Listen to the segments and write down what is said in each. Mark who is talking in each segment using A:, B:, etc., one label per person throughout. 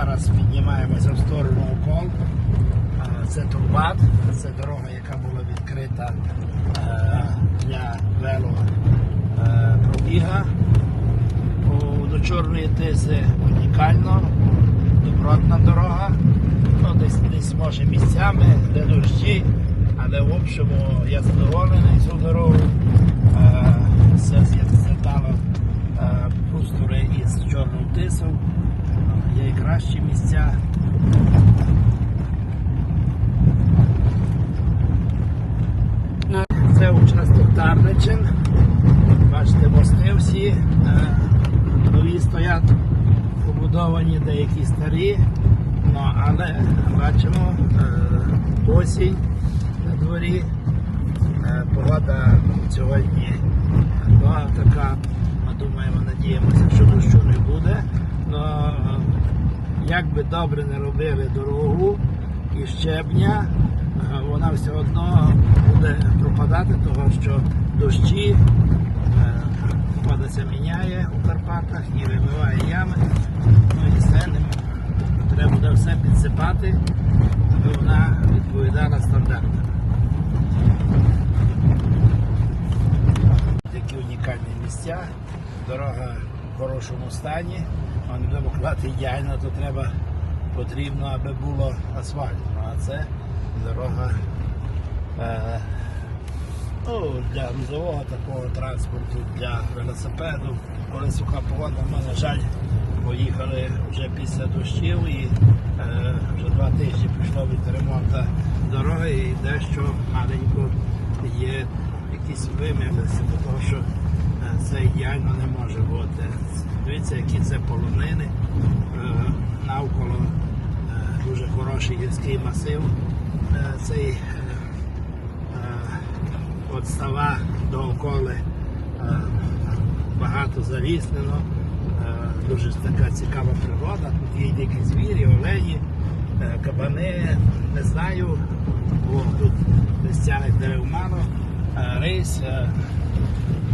A: зараз піднімаємося в сторону Окол. Е, Це Турбат, це дорога, яка була відкрита е, для вело е, До Чорної Тиси унікально, добротна дорога. Ну, десь, десь може місцями, де дощі, але в общому я задоволений цю дорогу. Е, Все з'єднало е, простори із Чорною Тисою. Кращі місця. Це участок Тарничин. Бачите, мости всі е, нові стоять побудовані, деякі старі. Ну, але бачимо е, осінь на дворі. Е, погода сьогодні ну, така, ми думаємо, надіємося, що дощу не буде. Но як би добре не робили дорогу і щебня, е, вона все одно буде пропадати, тому що дощі, е, погода це міняє у Карпатах і вибиває ями. Ну і все треба буде все підсипати, аби вона відповідала стандартам. Такі унікальні місця, дорога в хорошому стані. А не будемо клати ідеально, то треба потрібно, аби було асфальт. Ну, а це дорога е, ну, для грузового такого транспорту, для велосипеду. Коли суха погода, ми, на жаль, поїхали вже після дощів і е, вже два тижні пішло від ремонту дороги і дещо маленько є якісь вимилися, тому що е, це ідеально не може бути. Дивіться, які це полонини. Е, Навколо е, дуже хороший гірський масив. Е, Цей від става до околи е, багато заліснено. Е, Дуже така цікава природа. Тут є дикі звірі, олені, кабани, не знаю. О, тут листяних дерев мало, е, рись, е,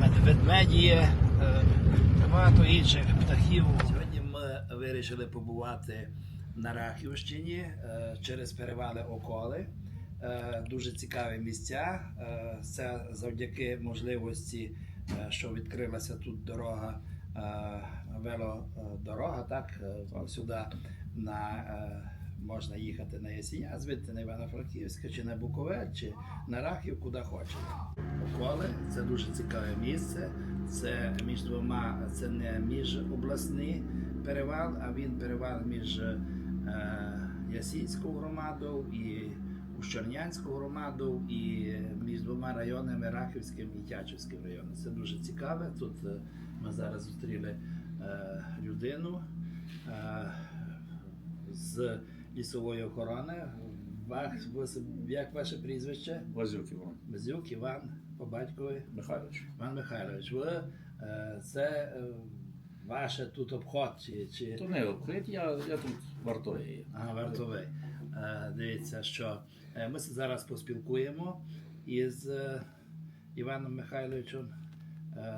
A: мед- є, багато інших птахів. Сьогодні ми вирішили побувати на Рахівщині е, через перевали Околи. Е, Дуже цікаві місця. Е, Це завдяки можливості, що відкрилася тут дорога, велодорога, так, сюди на, можна їхати на Ясіня, звідти на Івано-Франківська, чи на Буковель, чи на Рахів, куди хочете. Околи це дуже цікаве місце. Це між двома, це не міжобласний перевал, а він перевал між е, Ясінською громадою і Ущернянську громаду і між двома районами Рахівським і Тячівським районом. Це дуже цікаве. Тут е, ми зараз зустріли е, людину е, з лісової охорони. Як ваше прізвище?
B: Лазюк Іван
A: Безюк Іван по батькові.
B: Михайлович.
A: Іван Михайлович, ви е, це е, ваше тут обход чи, чи...
B: То не обхід, я, я тут вартовий.
A: Ага, вартовий. Е, Дивіться, що ми зараз поспілкуємо із Іваном Михайловичем.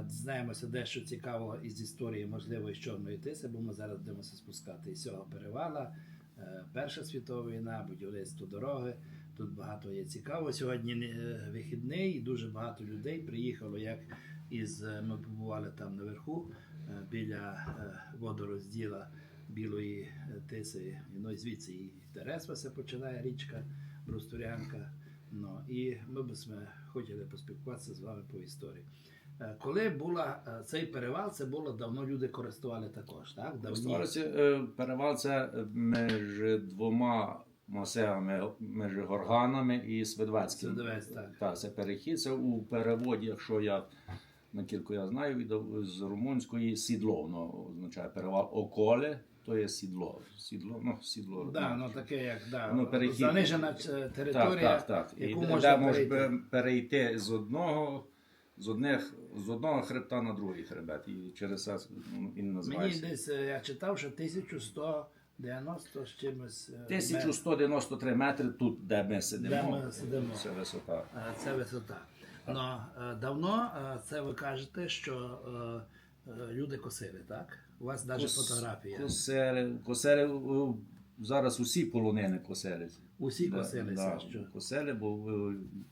A: Дізнаємося дещо цікавого із історії, можливо, із Чорної Тиси, бо ми зараз будемося спускати із цього перевала. Е, Перша світова війна, будівництво дороги. Тут багато є цікаво. Сьогодні е, вихідний і дуже багато людей приїхало, як із е, ми побували там наверху біля водорозділа Білої Тиси. Ну і звідси і Тересвася починає річка Брустурянка. Ну і ми б хотіли поспілкуватися з вами по історії. Е, Коли була е, цей перевал, це було давно люди користували також, так? Давні.
B: Е, перевал це між двома масивами, між горганами і Свидвецьким.
A: Свидвець, так.
B: Так, це перехід. Це у переводі, якщо я накільки я знаю, з румунської сідло. Воно означає перевал околе, то є сідло. Сідло, ну, сідло.
A: Да, ну таке як да,
B: Ну, перехід.
A: занижена е,
B: Так, так, так.
A: Яку
B: де
A: можна
B: можеш
A: перейти.
B: пе- перейти з одного, з одних, з одного хребта на другий хребет. І через це ну, він
A: Мені десь е, я читав, що 1190 з чимось. е,
B: 1193 метри тут, де ми сидимо.
A: Де ми сидимо.
B: Це висота.
A: Е, Це висота. Но е, давно е, це ви кажете, що е, люди косили, так? У вас навіть фотографія.
B: Косели, косели, зараз усі полонини коселяться.
A: Усі
B: Да,
A: коселися.
B: да,
A: що?
B: Косели, бо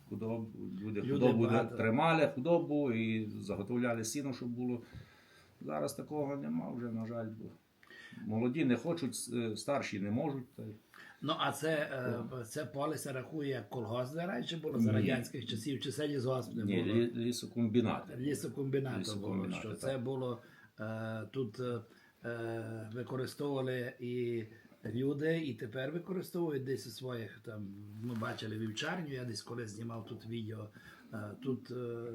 B: худоб, люди,
A: Люди
B: худобу
A: багато.
B: тримали, худобу і заготовляли сіно, щоб було. Зараз такого нема вже, на жаль. Бо молоді не хочуть, е, старші не можуть. Та
A: Ну, а це, е, це поле се рахує як колгосп раніше було за радянських часів, чи це лісгосп не
B: Ні,
A: було?
B: лі- лісокомбінати.
A: Лісокомбінату
B: Лісокомбінату,
A: було, що
B: так.
A: це було е, тут е, використовували і люди, і тепер використовують десь у своїх там. Ми бачили вівчарню, я десь колись знімав тут відео. Е, тут е,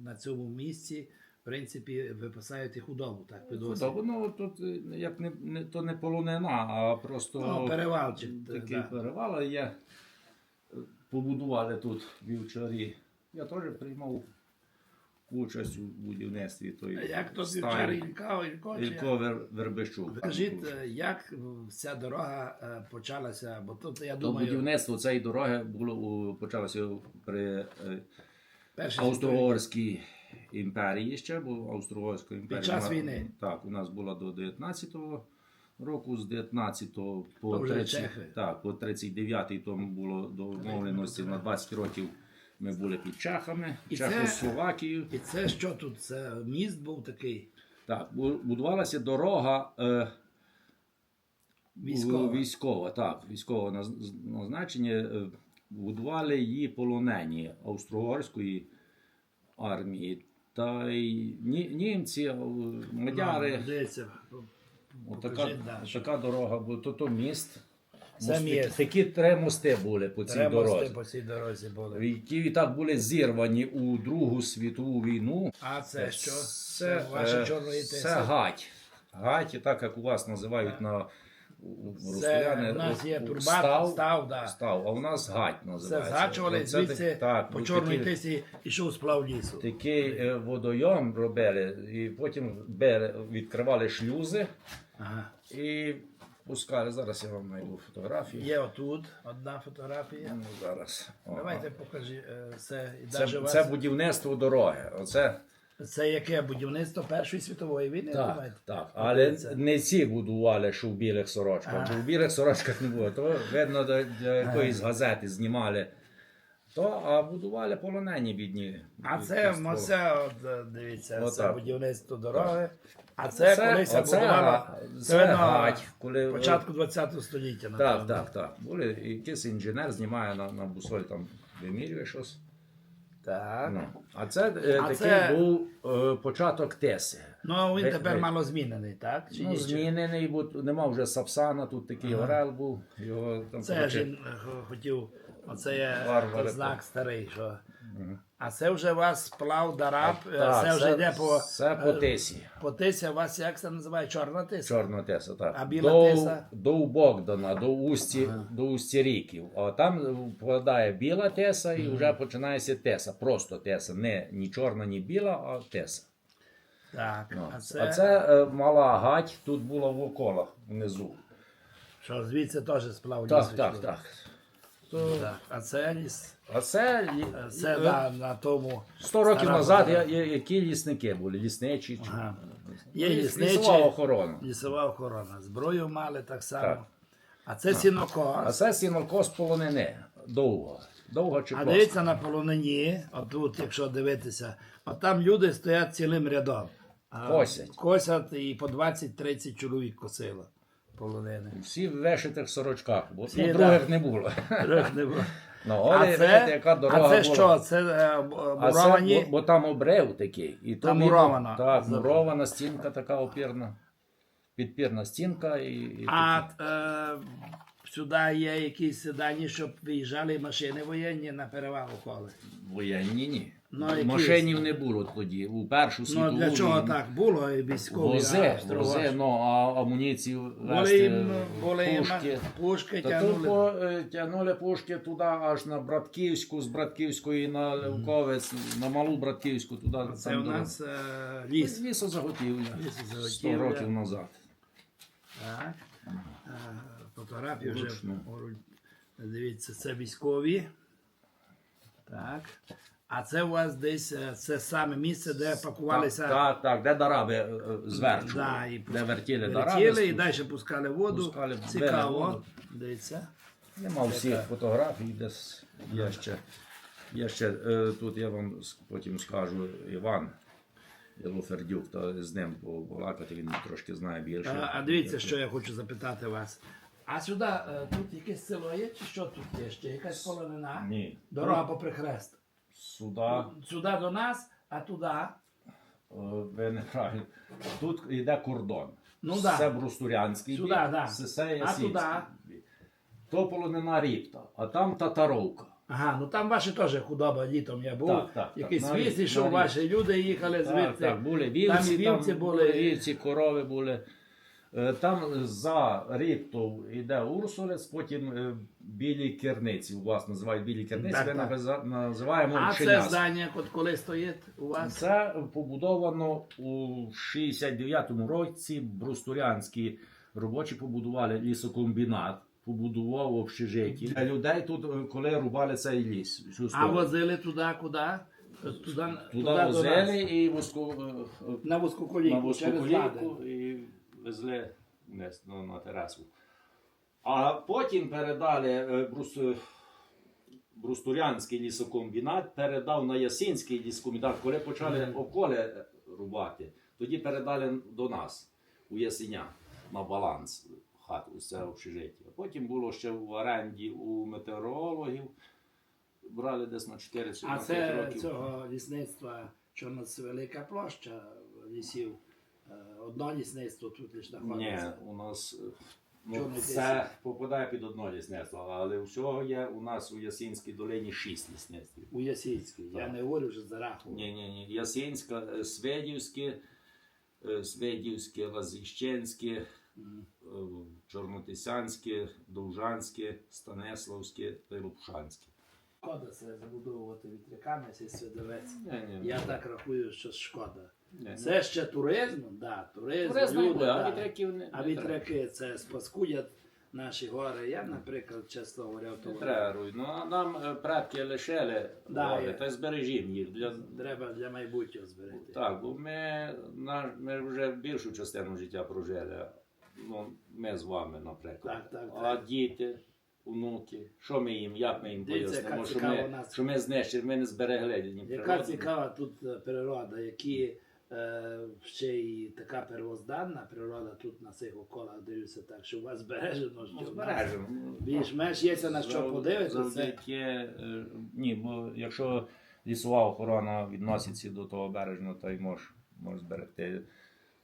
A: на цьому місці, в принципі, випасають і худобу, так під осінь.
B: Худобу, ну тут е, як не, не то не полонина, а просто
A: Ну, перевалчик,
B: такий
A: да.
B: перевал. Е, побудували тут вівчарі. Я теж приймав участь у будівництві тої
A: Як то Ілько, чи?
B: Ілько Вербищук.
A: Скажіть, е, як ця дорога е, почалася? Бо тут я
B: То
A: думаю,
B: будівництво цієї дороги було почалося при е,
A: перші
B: Австро-Угорській імперії ще, бо Австро-Угорська імперія.
A: час війни.
B: Так, у нас була до 19-го року, з 19-го по,
A: То вже
B: 30, так, по 39-й тому було домовленості на 20 років. Ми були під чехами,
A: І це-
B: Чехословакією.
A: І це що тут? Це міст був такий
B: Так, будувалася дорога е,
A: військовий.
B: військова, так, військового назначення. Е, Будували її полонені Австро-Угорської армії. Та й ні- німці, е, мадяри. Отака, така дорога, бо то, то міст.
A: Це
B: Мости- Такі три мости були по цій
A: мости
B: дорозі.
A: по цій дорозі були.
B: Які і так були зірвані у Другу світову війну.
A: А це що?
B: Це,
A: Це ваші
B: е,
A: чорної
B: Це гать. Гать, так як у вас називають на
A: Це
B: росіяни.
A: у нас є турбат,
B: став,
A: став, да.
B: став, а у нас гать
A: Це
B: називається.
A: згачували
B: Оце
A: звідси
B: так,
A: по чорної
B: такі-
A: тисі ішов сплав лісу.
B: Такий е, водойом робили, і потім бери- відкривали шлюзи
A: Ага.
B: і пускали. Зараз я вам знайду фотографії.
A: Є отут одна фотографія.
B: Ну, зараз.
A: Давайте покажи е, це.
B: Це,
A: вас-
B: це будівництво дороги. Оце
A: Це яке будівництво Першої світової війни?
B: так,
A: думаєте?
B: так. Але
A: Це-
B: не ці будували, що в білих сорочках. Бо в білих сорочках не було. То видно, до, до якоїсь газети знімали. То, а будували полонені бідні.
A: А це,
B: Бідні
A: оце, от, е, дивіться, це
B: Отак.
A: будівництво дороги. А це, колись
B: оце,
A: будувало це,
B: це гать, коли
A: початку 20 століття.
B: Так, так, так. Були якийсь інженер знімає на, на бусоль там вимірює щось.
A: Так.
B: Ну. А це е,
A: А
B: такий
A: це-
B: був е, початок Теси.
A: Ну, а він
B: Ви-
A: тепер
B: ви-
A: мало змінений, так? Чи
B: Ну, змінений, бо нема вже Сапсана, тут такий
A: Ага.
B: орел був. Його там
A: Це ж він е, хотів, оце є знак старий, що.
B: Мгм.
A: А це вже у вас сплав Дараб,
B: Так,
A: це вже йде по,
B: Це по
A: е,
B: Тесі.
A: по тися, у вас як це називає? Чорна тиса?
B: Чорна Теса, так.
A: А біла
B: до,
A: Теса?
B: До Богдана, до усті,
A: Ага.
B: до усті ріків. А там впадає біла Теса і вже починається Теса. Просто Теса. Не ні чорна, ні біла, а Теса.
A: Так,
B: Ну.
A: а це,
B: А це е, мала гать, тут була в околах внизу.
A: що звідси теж сплав
B: Так,
A: лісу
B: так,
A: йшов.
B: так.
A: Так, А це ліс.
B: А це,
A: е, Це
B: е,
A: на, на тому.
B: 100 років
A: стара
B: назад я- я- які лісники були? Лісничі? чи-
A: Ага. Є
B: Ліс-
A: лісничі.
B: Лісова охорона.
A: Лісова охорона. Зброю мали так само.
B: Так.
A: А це сінокос.
B: А це сінокос полонини. Довго. Довго чи
A: А
B: просто?
A: дивіться на полонині, отут, якщо дивитися, от там люди стоять цілим рядом. А
B: Косять.
A: Косять і по 20-30 чоловік косило полонини.
B: Всі в вишитих сорочках, бо
A: Всі,
B: ну,
A: да.
B: других не було.
A: Трьох не було.
B: Ну,
A: А
B: але
A: це,
B: видите, яка дорога
A: а це
B: була.
A: що? Це е,
B: А це,
A: муровані?
B: бо, бо там обрив такий. І
A: Та
B: там
A: мурована.
B: Так, мурована стінка така опірна. Підпірна стінка і, і
A: А
B: такі.
A: е, сюди є якісь дані, щоб виїжджали машини воєнні на перевагу коли.
B: воєнні ні.
A: Ну, які?
B: Машинів не було тоді. У Першу світову
A: Ну для чого
B: війну.
A: так було і військові
B: Вози,
A: а,
B: вози, ну, а амуніцію вести,
A: були
B: пушки.
A: пушки
B: Та тут
A: тягнули.
B: по, е, тягнули пушки туди аж на Братківську, з Братківської на Левковець, на Малу Братківську, туди.
A: Це
B: там
A: у
B: дорога.
A: нас е, ліс.
B: Лісозаготівля. 100
A: Лісозаготівля.
B: років назад.
A: Так. Е, Фотографії вже дивіться, це військові. Так. А це у вас десь е, це саме місце, де пакувалися
B: Так, так, так, де дараби е, е, зверху,
A: Да, і
B: де вертіли дараби.
A: І далі пускали воду.
B: Пускали, били
A: Цікаво.
B: воду.
A: Дивіться.
B: Нема всіх фотографій, десь є ще. Є ще е, тут я вам с- потім скажу Іван Єлофердюк, то з ним побалакати, він трошки знає більше.
A: А, а дивіться, що я хочу запитати вас. А сюди е, тут якесь село є, чи що тут є? Ще якась полонина?
B: Ні.
A: Дорога попри хрест.
B: Сюди,
A: Сюди до нас, а туди.
B: е, ви неправильно. Тут йде кордон.
A: Ну да.
B: Це Брустурянський
A: Сюди,
B: бік,
A: да.
B: це,
A: А туди?
B: То полонина Ріпта, а там Татаровка.
A: Ага, ну там ваші теж худоба літом я був.
B: Так, так,
A: Якісь
B: так, на
A: що ваші люди їхали
B: Так,
A: звідти.
B: так, були
A: Там
B: вівці,
A: і вівці
B: там
A: були.
B: були вівці, корови були. Е, Там за Ріптов йде Урсулець, потім е, білі керниці. У вас називають білі керниці,
A: Так,
B: ми
A: так.
B: називаємо
A: А це здання, от коли стоїть у вас?
B: Це побудовано у 69-му році. Брустурянські робочі побудували лісокомбінат, побудував общежиття. Для людей тут, е, коли рубали цей ліс. всю
A: А возили туди, куди? Туди, туди,
B: Туди
A: до нас.
B: возили і е,
A: На вузькоколійку.
B: на
A: через
B: вузькоколійку везли вниз на, терасу. А потім передали е, Брус, е, Брустурянський лісокомбінат, передав на Ясинський лісокомбінат, коли почали околи рубати, тоді передали до нас у Ясеня на баланс хату з цього общежиття. Потім було ще в оренді у метеорологів. Брали десь на 4 чи
A: А це
B: років.
A: цього лісництва, що у нас велика площа лісів. Е, Одно лісництво тут лише
B: Ні, у нас е,
A: Чорний
B: ну, це попадає під одно лісництво, але всього є у нас у Ясінській долині шість лісництв.
A: У Ясільській. Я не говорю вже за Рахову.
B: Ні, ні, ні. Ясінська, е, Сведівське, Сведівське, Лазіщенське, е, Чорнотисянське, Довжанське, Станеславське та Лопушанське.
A: Шкода це забудовувати вітряками, цей свідовець. Я так рахую, що шкода.
B: Ні,
A: Це ще туризм, да, туризм,
B: Туризм
A: люди,
B: буде, а
A: да.
B: вітряків не,
A: а
B: не
A: вітряки це спаскудять наші гори. Я, наприклад, чесно говоря,
B: Не
A: то
B: треба руй. Ну, а нам е, предки лишили,
A: Да,
B: гори,
A: є.
B: та й збережімо їх. Для,
A: треба для майбутнього зберегти.
B: Так, бо ми, на, ми вже більшу частину життя прожили. Ну, ми з вами, наприклад.
A: Так, так,
B: А
A: так.
B: діти, онуки, що ми їм, як ми їм
A: Дивіться,
B: пояснимо, що
A: цікава
B: ми,
A: нас-
B: що ми знищили, ми не зберегли ні
A: Яка
B: природу.
A: цікава тут е, природа, які е, ще й така первозданна природа тут на цих околах дивлюся так, що у вас збережено, що
B: Ну, збережемо.
A: більш-менш є на що подивитися.
B: Завдяки, е, ні, бо якщо лісова охорона відноситься до того бережного, то й може, може зберегти.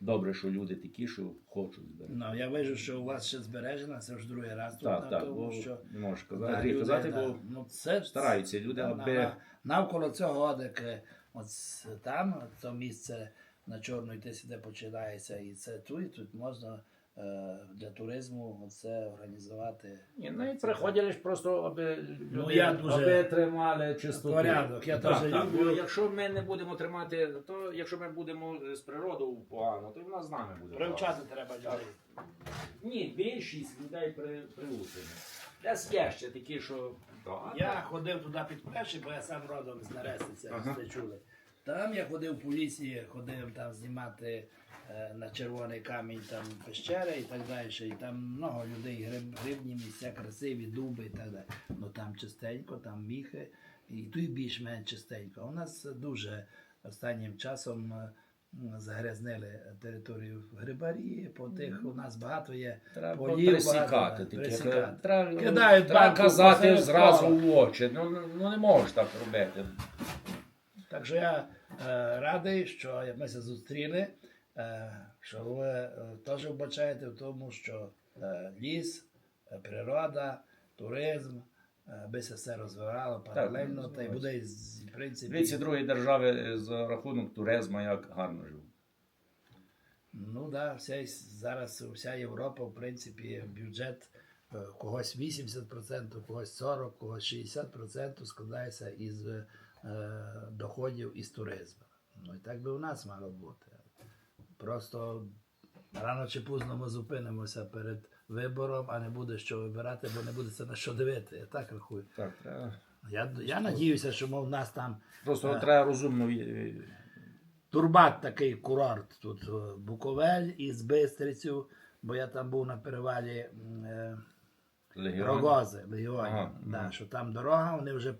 B: Добре, що люди такі, що хочуть зберегти.
A: Ну, я бачу, що у вас ще збережено, це вже другий раз тут,
B: Так,
A: тому, що
B: не можеш казати, гріх
A: люди,
B: казати,
A: да,
B: бо
A: ну, це,
B: стараються люди,
A: на-
B: аби
A: навколо цього одеки, от там, то місце на Чорної тисі, де починається, і це тут, і тут можна е, для туризму це організувати.
B: Ні, ну і приходили ж просто, аби
A: Ну,
B: люди,
A: я дуже-
B: аби тримали чистоту.
A: Порядок, я
B: так,
A: теж
B: так,
A: люблю.
B: бо якщо ми не будемо тримати, то якщо ми будемо з природою погано, то вона з нами буде.
A: Привчати треба людей.
B: Ні, більшість людей при, приучені. Десь є ще такі, що. Да,
A: Я ходив туди під плечі, бо я сам родом з Нерестиця,
B: Ага.
A: ви чули. Там я ходив в поліції, ходив там знімати е, на червоний камінь там пещери і так далі. І там много людей, гриб, грибні місця, красиві, дуби і так далі. Ну там чистенько, там міхи, і тут більш-менш чистенько. У нас дуже останнім часом е, загрязнили територію грибарі, по тих у нас багато є
B: Треба
A: полів,
B: присікати.
A: багато, присікати.
B: Треба,
A: Кидають
B: треба
A: банку
B: казати зразу в очі. Ну, ну, ну не можеш так робити.
A: Так що я е, радий, що ми се зустріли, е, що ви е, теж вбачаєте в тому, що е, ліс, е, природа, туризм, е, аби це все розвивало паралельно, та й буде з- в принципі.
B: Дивіться, другі держави за рахунок туризму як гарно живуть.
A: Ну да, вся, зараз вся Європа, в принципі, бюджет е, когось 80%, когось 40%, когось 60% складається із е, доходів із туризму. Ну і так би у нас мало бути. Просто рано чи пізно ми зупинимося перед вибором, а не буде що вибирати, бо не буде це на що дивити. Я так рахую.
B: Так, треба.
A: Я, я надіюся, що мов, в нас там
B: Просто
A: Е.
B: треба розумно
A: Турбат такий курорт тут е, Буковель із Бистрицю, бо я там був на перевалі е,
B: легіон.
A: Рогози, Легіоні.
B: Ага,
A: да,
B: ага.
A: що там дорога, вони вже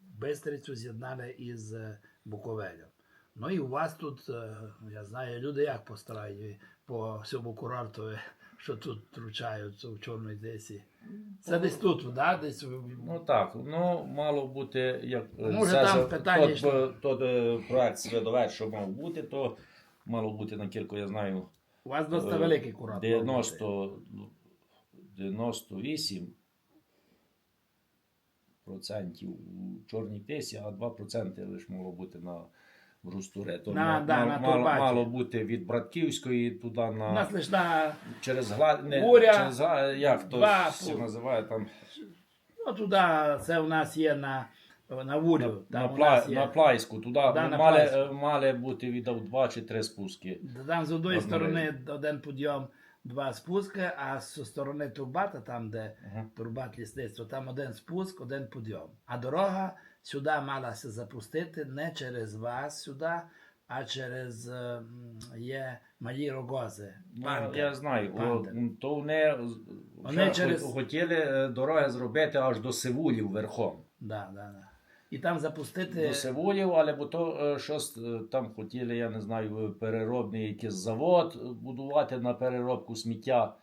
A: Бистрицю з'єднали із е, Буковелем. Ну і у вас тут, е, я знаю, люди як постарають по всьому курорту, що тут тручаються в Чорній Десі. Це десь тут, да? десь
B: Ну так, ну мало бути, як е,
A: Може,
B: це
A: там
B: за-
A: питання
B: тот,
A: йшло.
B: е, тот, е, проект свідовець, що мав бути, то мало бути на кілька, я знаю,
A: у вас досить
B: е,
A: великий курорт.
B: 90, 98 процентів у Чорній Тесі, а 2 проценти лише могло бути на в Рустуре. То
A: На- да, на
B: мало,
A: Турбаті.
B: мало бути від Братківської туди
A: У
B: на
A: нас лише на
B: через гла... не,
A: Буря,
B: через гла... як то
A: два
B: це
A: пу-
B: називає там
A: Ну, туди це у нас є на, на вулю.
B: на,
A: Там, у
B: пла...
A: нас є,
B: на Плайську. Туди
A: Да, на
B: мали,
A: Плайську.
B: е, мали бути віддав два чи три спуски.
A: там з одної
B: Одна
A: сторони один підйом, два спуски, а з сторони Турбата, там, де
B: Ага.
A: Турбат лісництво, там один спуск, один підйом. А дорога сюди малася запустити не через вас сюди, а через е, є малі рогози.
B: Ну, я знаю, о, то вони,
A: Вони через-
B: хотіли е, дороги зробити аж до Сивулів верхом.
A: Да, да, да. І там запустити.
B: До Сивулів, але бо то е, щось там хотіли, я не знаю, переробний якийсь завод будувати на переробку сміття,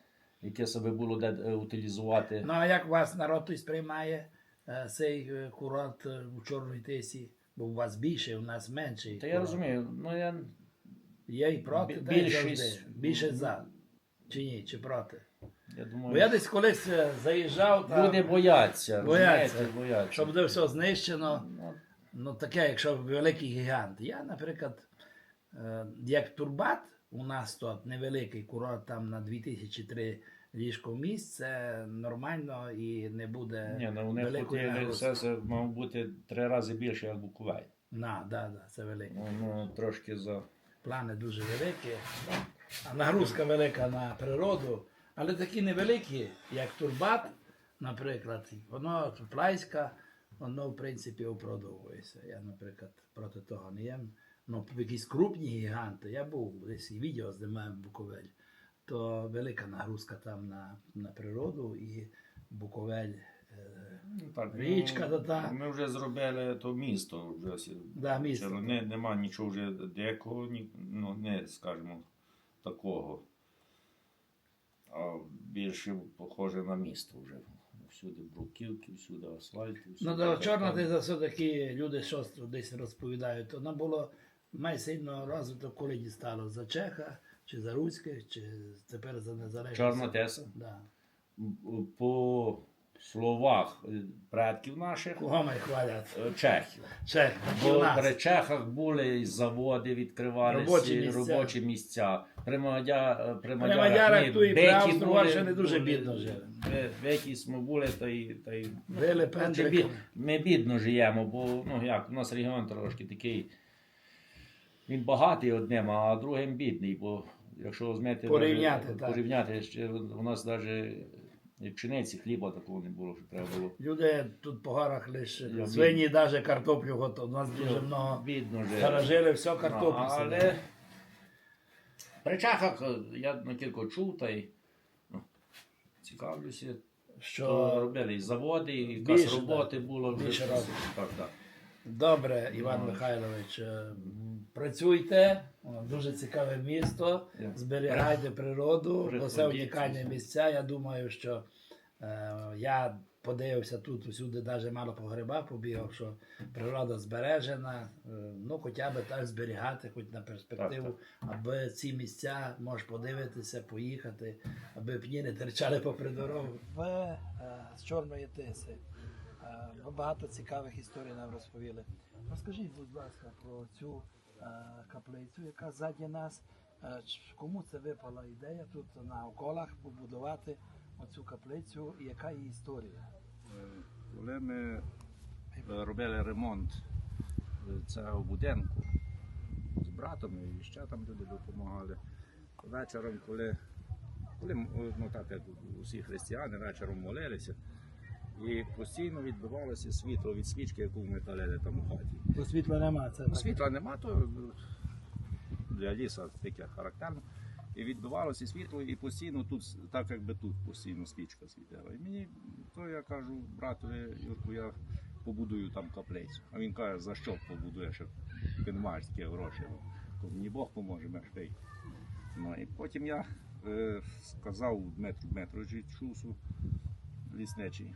B: яке себе було де утилізувати.
A: Ну а як вас народ сприймає цей е, курорт е, у Чорній Тисі? Бо у вас більше, у нас менше.
B: Та я розумію, ну я
A: Є і проти, та й завжди. Більше за. Чи ні, чи проти?
B: Я
A: Бо я десь колись е, заїжджав, та,
B: люди бояться.
A: Бояться.
B: бояться.
A: що буде все знищено.
B: Ну,
A: Ну таке, якщо великий гігант. Я, наприклад, е, як Турбат, у нас тут невеликий курорт там на 2003 ліжко місць, це нормально і не буде
B: Ні, ну вони хотіли все це мав бути три рази більше, як Буковель.
A: На, да, да, це велике.
B: Ну, ну трошки за.
A: Плани дуже великі, а нагрузка велика на природу, але такі невеликі, як Турбат, наприклад, воно Плайська, воно в принципі оправдовується. Я, наприклад, проти того не є. Ну, якісь крупні гіганти, я був десь і відео знімаємо Буковель, то велика нагрузка там на, на природу і Буковель.
B: Ну, так,
A: Річка
B: ну,
A: то та.
B: Ми вже зробили то місто. Вже,
A: Да, місто.
B: Не, нема нічого вже декого, ні, ну не скажімо такого. А більше похоже на місто вже. Всюди бруківки, всюди асфальт.
A: Ну,
B: всюди
A: до чорна
B: бетон.
A: ти за все-таки люди щось десь розповідають. Вона було май сильно розвиток, коли дістало за Чеха, чи за Руських, чи тепер за незалежність.
B: Чорна теса.
A: Да.
B: По словах е, предків наших,
A: Кого ми хвалять?
B: е, чехів.
A: Чех.
B: Бо при Чехах були і заводи, відкривалися
A: Робочі
B: робочі
A: місця.
B: місця. При, Мадя, при
A: При
B: Мадярах
A: Мадярах
B: ми
A: ту і при
B: беки
A: Австро-Угорщині дуже
B: були,
A: бідно жили.
B: бе- Беки ми були, та й, та й
A: Били
B: Коротше,
A: пендриками.
B: ми бідно живемо, бо ну як, у нас регіон трошки такий. Він багатий одним, а другим бідний, бо якщо візьмете
A: Порівняти,
B: даже-
A: так.
B: порівняти ще у нас навіть і пшениці, хліба такого не було, що треба було.
A: Люди тут по горах лише
B: Я
A: свині навіть картоплю готові. У нас дуже много
B: Бідно же.
A: заражили все картоплю. Сидить.
B: але при чахах е, я на кілька чув та й ну, цікавлюся. Що
A: Що
B: робили і заводи, і якась роботи було.
A: Більше.
B: Так, так.
A: Добре, Іван
B: Ну.
A: Михайлович, е, працюйте, дуже цікаве місто, зберігайте природу, бо це унікальні місця. Я думаю, що е, я подивився тут усюди, навіть мало по грибах побігав, що природа збережена, е, ну хоча б так зберігати, хоч на перспективу, аби ці місця можеш подивитися, поїхати, аби пні не терчали попри дорогу. Ви е, з Чорної Тиси. Е, Ви багато цікавих історій нам розповіли. Розкажіть, будь ласка, про цю каплицю, яка ззаді нас. Е, Кому це випала ідея тут на околах побудувати оцю каплицю і яка її історія?
B: Коли ми е, робили ремонт е, цього будинку з братом і ще там люди допомагали. Вечором, коли, коли ну так як усі християни вечором молилися, І постійно відбивалося світло від свічки, яку ми палили там у хаті.
A: Бо світла нема, це так.
B: Світла нема, то для ліса таке характерно. І відбивалося світло, і постійно тут, так якби тут постійно свічка світила. І мені, то я кажу, братові Юрку, я побудую там каплицю. А він каже, за що побудуєш, ти не маєш такі гроші. Кажу, Мені Бог поможе, мешкай. Ну, і потім я е, сказав Дмитру Дмитровичу Шусу, лісничий,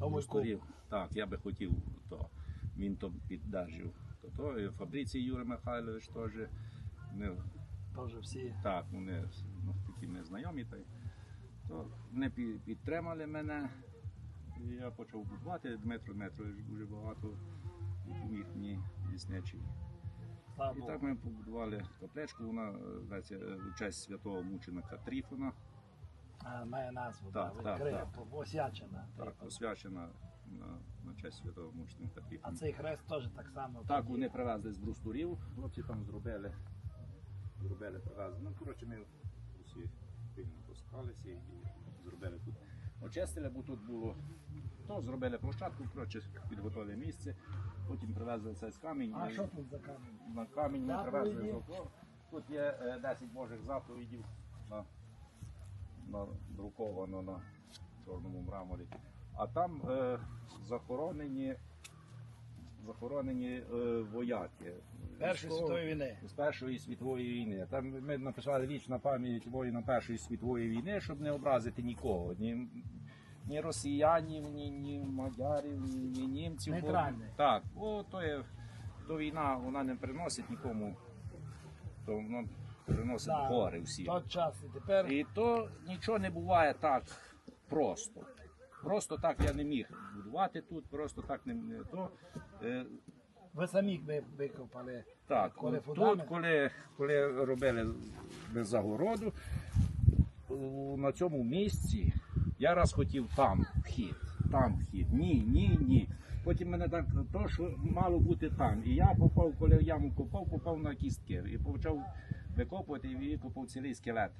B: Брустурів. Так, я би хотів, то він то піддержив. То, то і Фабрицій Юрій Михайлович теж. Не,
A: Теж всі.
B: так, вони ну, такі ми знайомі. Та, й- то вони підтримали мене. І я почав будувати. Дмитро Дмитрович дуже багато допоміг мені лісничий. І так ми побудували каплечку, вона е, е, у честь святого мученика Тріфона.
A: А, має назву,
B: Так,
A: так,
B: так, так.
A: освячена.
B: Так, освячена на, на честь святого мученика
A: А цей хрест теж так само.
B: Так,
A: тоді.
B: вони привезли з брустурів, хлопці там зробили. Зробили, привезли. Ну, коротше, ми усі вільно пускалися і зробили тут. Очистили, бо тут було. То зробили площадку, коротше, підготовили місце, потім привезли цей камінь.
A: А що тут за камінь?
B: На камінь ми привезли. Тут є е, 10 Божих заповідів на, на, друковано на чорному мраморі. А там е, захоронені, захоронені е, вояки.
A: Першої світової війни.
B: з Першої світової війни. Там ми написали вічна пам'ять воїна Першої світової війни, щоб не образити нікого. Ні, ні росіянів, ні, ні мадярів, ні, ні німців. Бо- Так, бо то є то війна, вона не приносить нікому, то воно приносить
A: Так,
B: гори всі.
A: Тот час і тепер.
B: І то нічого не буває так просто. Просто так я не міг будувати тут, просто так не то. Е,
A: Ви самі викопали.
B: так,
A: коли
B: тут, коли, коли робили загороду, на цьому місці я раз хотів там вхід, там вхід. Ні, ні, ні. Потім мене так, то, що мало бути там. І я попав, коли яму копав, попав на кістки. І почав викопувати і викопав цілий скелет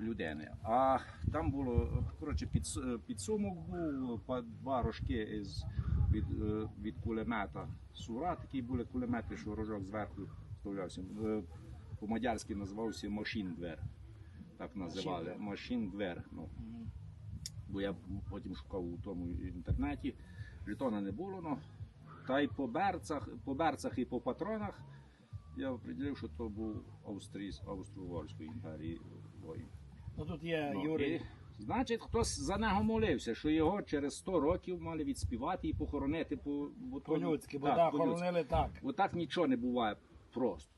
B: людини. А там було коротше, під, підсумок був, по два рожки із, від, е, від кулемета. Сура, такі були кулемети, що рожок зверху вставлявся. Е, По-мадярськи називався Машінгвер. Так називали. Машінгвер. Ну. Бо я потім шукав у тому інтернеті. Жетона не було. Ну. Та й по берцах, по берцах і по патронах я определив, що то був Австрійсь, Австро-Угорської імперії воїн.
A: Ну тут є
B: Ну,
A: Юрій.
B: і, значить, хтось за нього молився, що його через 100 років мали відспівати і похоронити по, бо
A: По-людськи, бо
B: так,
A: хоронили так.
B: Бо так нічого не буває просто.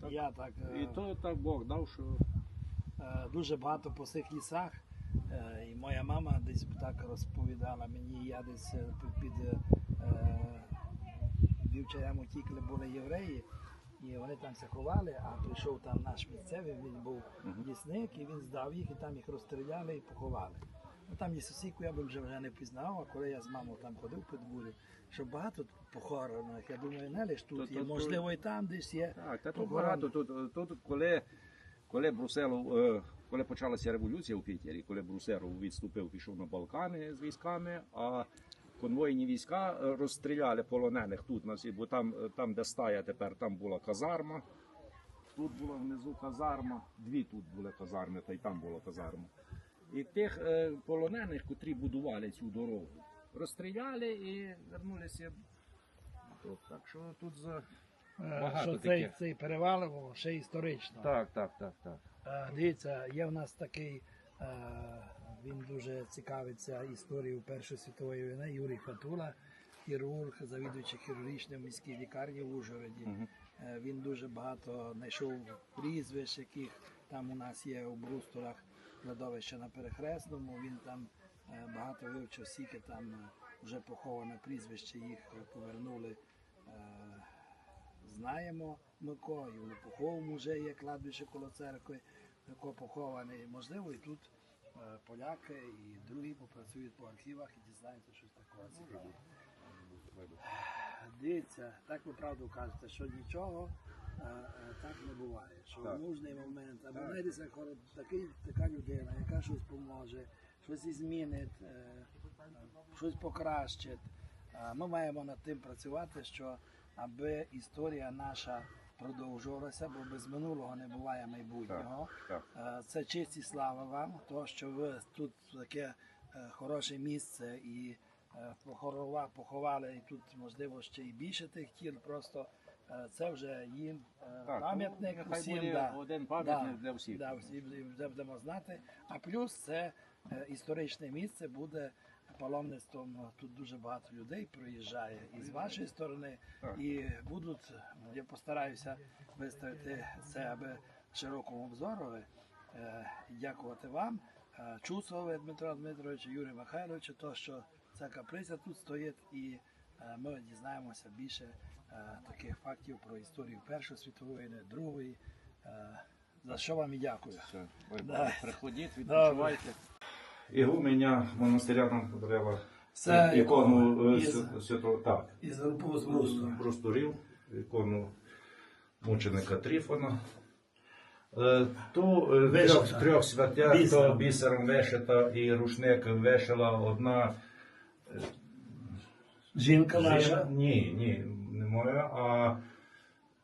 B: Так.
A: Я так. е,
B: І то так Бог дав, що
A: е, дуже багато по цих лісах. Е, І моя мама десь так розповідала мені, я десь е, під, е, вівчарям утікли були євреї, і вони там се ховали, а прийшов там наш місцевий, він був лісник, і він здав їх, і там їх розстріляли і поховали. Ну, там є сусідку, я би вже вже не пізнав, а коли я з мамою там ходив по дворі, що багато тут похоронених. Я думаю, не лише тут
B: То-
A: є,
B: то-
A: можливо, і там десь є.
B: Так, та тут багато. Тут, тут коли, коли Бруселов, е, коли почалася революція у Пітері, коли Брусеров відступив, пішов на Балкани з військами, а конвойні війська е, розстріляли полонених тут, бо там, е, там, де стая тепер, там була казарма. Тут була внизу казарма, дві тут були казарми, та й там була казарма. І тих е, полонених, котрі будували цю дорогу, розстріляли і вернулися. Так що тут за
A: Е,
B: багато
A: що цей,
B: таких.
A: цей перевал о, ще історично.
B: Так, так, так, так.
A: Е, Дивіться, є в нас такий, е, він дуже цікавиться історією Першої світової війни, Юрій Фатула, хірург, завідуючий хірургічним міській лікарні в Ужгороді. Е, Він дуже багато знайшов прізвищ, яких там у нас є у брустурах кладовище на перехресному. Він там е, багато вивчив, скільки там е, вже поховане прізвище, їх повернули. знаємо Мико, і в Лопуховому вже є кладбище коло церкви, Мико похований. Можливо, і тут поляки і другі попрацюють по архівах і дізнаються щось такого цікавого. Дивіться, так ви правду кажете, що нічого а, а, так не буває. Що в нужний момент, або знайдеться такий, така людина, яка щось поможе, щось змінить, е, щось покращить. Ми маємо над тим працювати, що аби історія наша продовжувалася, бо без минулого не буває майбутнього.
B: Так,
A: Е, Це честь і слава вам, то що ви тут таке е, хороше місце і е, поховали, і тут можливо ще і більше тих тіл. Просто це вже їм
B: Так,
A: пам'ятник усім.
B: буде
A: да.
B: один пам'ятник
A: Да,
B: для всіх.
A: Да, всі вже будемо знати. А плюс це історичне місце буде паломництвом. Тут дуже багато людей приїжджає і з вашої сторони, і будуть. Я постараюся виставити це, аби широкому обзорові. Е, Дякувати вам, е, Чусове Дмитро Дмитровичу, Юрію Михайловичу, то що ця каприця тут стоїть, і е, ми дізнаємося більше таких фактів про історію Першої світової війни, Другої. За що вам і дякую.
B: Все, ви
A: Да.
B: приходіть, відпочивайте. Ігуменя монастиря нам подарила
A: Це
B: ікону е,
A: із-
B: свя- святого так,
A: Із Русту.
B: просторів, ікону мученика Тріфона. Е, Ту е, трьох, святях, то бісером вишита і рушник вишила одна
A: Жінка ваша.
B: Ні, ні, не моя, а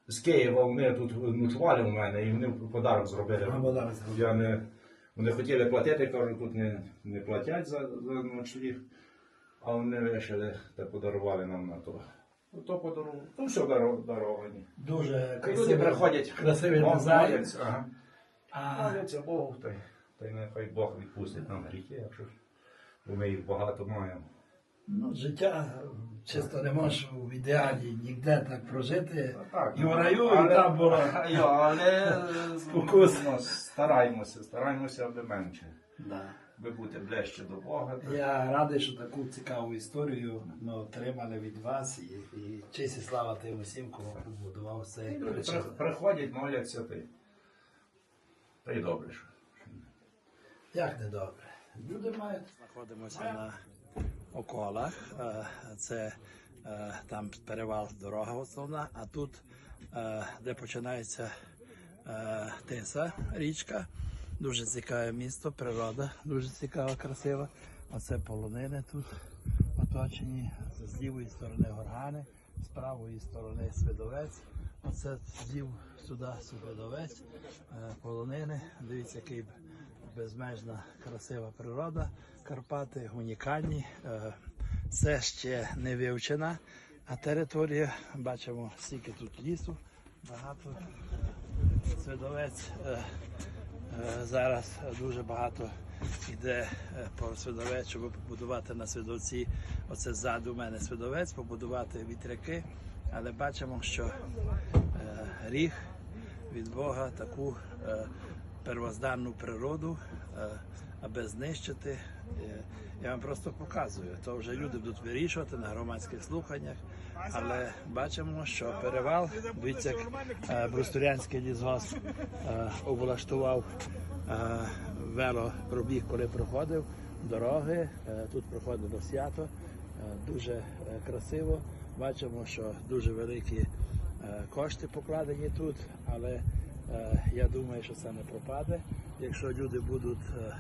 B: з Києва вони тут ночували у мене і вони подарок зробили.
A: А, подарок зробили.
B: Я не, вони хотіли платити, кажуть, тут не, не платять за, за ночліг, а вони вирішили та подарували нам на то. Ну, то подарували. Ну, все даро- даровані.
A: Дуже
B: І люди приходять,
A: красиві
B: мол-
A: дизайн.
B: ага.
A: А,
B: моляться Богу, та й, та й нехай Бог відпустить нам гріхи, якщо ж бо ми їх багато маємо.
A: Ну, життя чисто не можеш в ідеалі ніде так прожити. І в раю, і
B: але,
A: там було.
B: Але ну, стараємося, стараємося аби менше.
A: Да.
B: аби бути ближче до Бога.
A: Я радий, що таку цікаву історію ми отримали від вас і, і честь і слава тим усім, кого побудував цей
B: Люди приходять, моляться, й, та й добре. Що.
A: Як не добре. Люди мають. Знаходимося на околах. Е, Це е, там перевал дорога основна, а тут, е, де починається Тиса, річка. Дуже цікаве місто, природа, дуже цікава, красива. Оце полонини тут оточені. З лівої сторони горгани, з правої сторони Свидовець. Оце злів сюди Свидовець, полонини. Дивіться, який безмежна красива природа. Карпати унікальні. Це ще не вивчена територія. Бачимо, скільки тут лісу, багато. Е, Свидовець е, е, зараз дуже багато йде по свидовець, щоб побудувати на свидовці. Оце ззаду у мене свидовець, побудувати вітряки. Але бачимо, що ріг від Бога таку первозданну природу, е, аби знищити. Е, Я вам просто показую. То вже люди будуть вирішувати на громадських слуханнях. Але бачимо, що перевал, дивіться, як е, Брустурянський лісгосп облаштував велопробіг, коли проходив дороги. Тут проходило свято. Дуже красиво. Бачимо, що дуже великі кошти покладені тут, але я думаю, що це не пропаде. Якщо люди будуть е,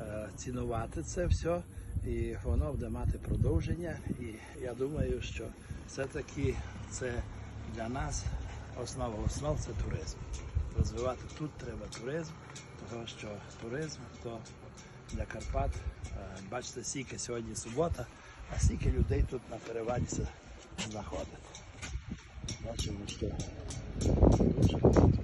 A: е, цінувати це все, і воно буде мати продовження. І я думаю, що все-таки це для нас основа основ це туризм. Розвивати тут треба туризм, тому що туризм то для Карпат. е, Бачите, скільки сьогодні субота, а скільки людей тут на перевалі се знаходить. Бачимо, що дуже багато.